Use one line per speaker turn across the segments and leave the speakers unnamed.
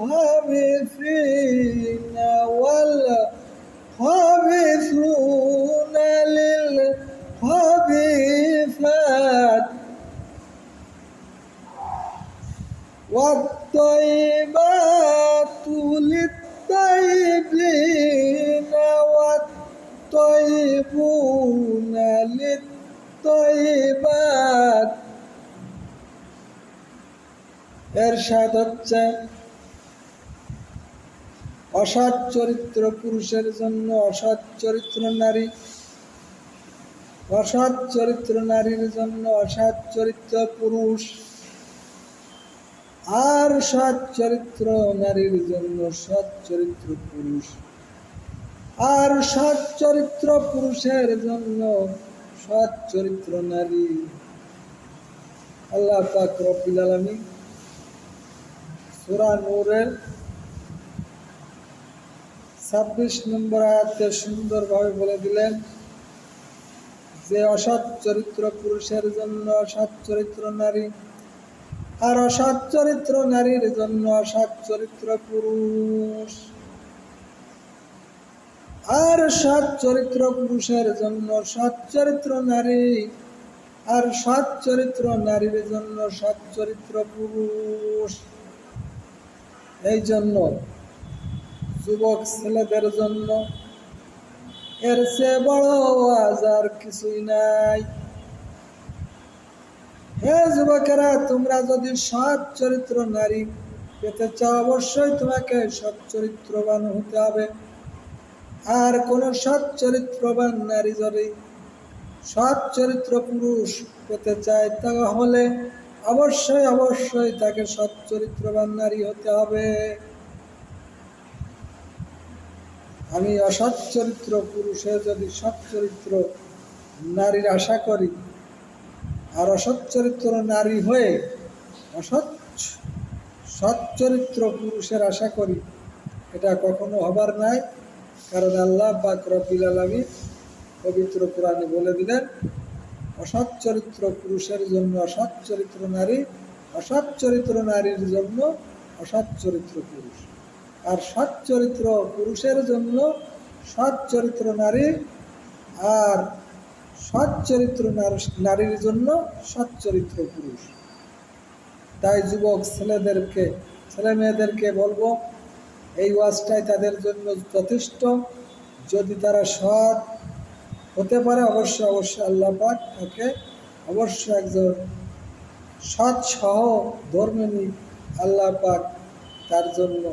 للخبيثين والخبيثون للخبيثات والطيبات للطيبين والطيبون للطيبات এরশাদ হচ্ছে অসৎ চরিত্র পুরুষের জন্য অসৎ চরিত্র নারী, অসৎ চরিত্র নারীর জন্য অসৎ চরিত্র পুরুষ, আর সৎ চরিত্র নারীর জন্য সৎ চরিত্র পুরুষ, আর সৎ চরিত্র পুরুষের জন্য সৎ চরিত্র নারী। আল্লাহ পাক রব্বুল আলামিন সূরা নূরের ছাব্বিশ নম্বর আয়াতে সুন্দরভাবে বলে দিলেন যে, অসৎ চরিত্র পুরুষের জন্য অসৎ চরিত্র নারী, আর অসৎ চরিত্র নারীর জন্য অসৎ চরিত্র পুরুষ। আর সৎ চরিত্র পুরুষের জন্য সৎ চরিত্র নারী, আর সৎ চরিত্র নারীর জন্য সৎ চরিত্র পুরুষ। এই জন্য যুবক ছেলেদের জন্য। এর চেয়ে বড় আজ আর কিছুই নাই। হে যুবকেরা, তোমরা যদি সৎ চরিত্র নারী পেতে চাও, অবশ্যই তোমাকে সৎ চরিত্রবান হতে হবে। আর কোন সৎ চরিত্রবান নারী যদি সৎ চরিত্র পুরুষ পেতে চায়, তাহলে অবশ্যই অবশ্যই তাকে সৎ চরিত্রবান নারী হতে হবে। আমি অসৎ চরিত্র পুরুষের যদি সৎ চরিত্র নারীর আশা করি, আর অসৎ চরিত্র নারী হয়ে অসৎ সৎ চরিত্র পুরুষের আশা করি, এটা কখনো হবার নাই। কারণ আল্লাহ পাক রব্বিল আলমী পবিত্র কোরআনে বলে দিলেন অসৎ চরিত্র পুরুষের জন্য অসৎ চরিত্র নারী অসৎ চরিত্র নারীর জন্য অসৎ চরিত্র পুরুষ। আর সৎ চরিত্র পুরুষের জন্য সৎ চরিত্র নারী আর সৎ চরিত্র নারীর জন্য সৎ চরিত্র পুরুষ। তাই যুবক ছেলেদেরকে, ছেলে মেয়েদেরকে বলব, এই ওয়াজটাই তাদের জন্য যথেষ্ট। যদি তারা সৎ হতে পারে, অবশ্যই অবশ্যই আল্লাহ পাক তাকে অবশ্যই একজন সৎ সহ ধর্মিনী আল্লাহ পাক তার জন্য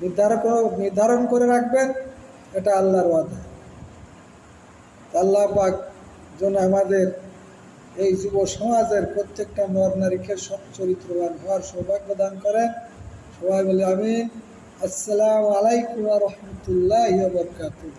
নির্ধারণ নির্ধারণ করে রাখবেন, এটা আল্লাহর ওয়াদা। আল্লাহ পাক যেন আমাদের এই যুব সমাজের প্রত্যেকটা নর নারীকে সব চরিত্রবান হওয়ার সৌভাগ্য দান করেন। সবাই বলে আমি আসসালামু আলাইকুম রহমতুল্লাহ বরকাতুহ।